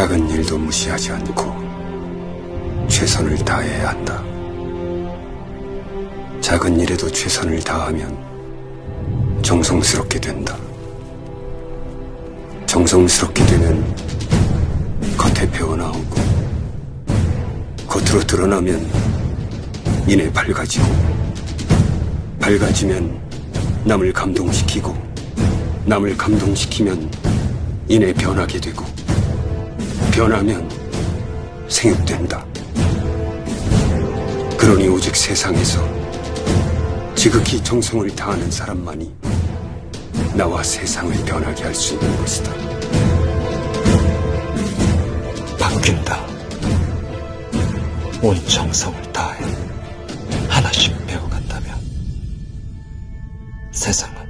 작은 일도 무시하지 않고 최선을 다해야 한다. 작은 일에도 최선을 다하면 정성스럽게 된다. 정성스럽게 되면 겉에 배어나오고 겉으로 드러나면 이내 밝아지고 밝아지면 남을 감동시키고 남을 감동시키면 이내 변하게 되고 변하면 생육된다. 그러니 오직 세상에서 지극히 정성을 다하는 사람만이 나와 세상을 변하게 할 수 있는 것이다. 바뀐다. 온 정성을 다해 하나씩 배워간다면 세상은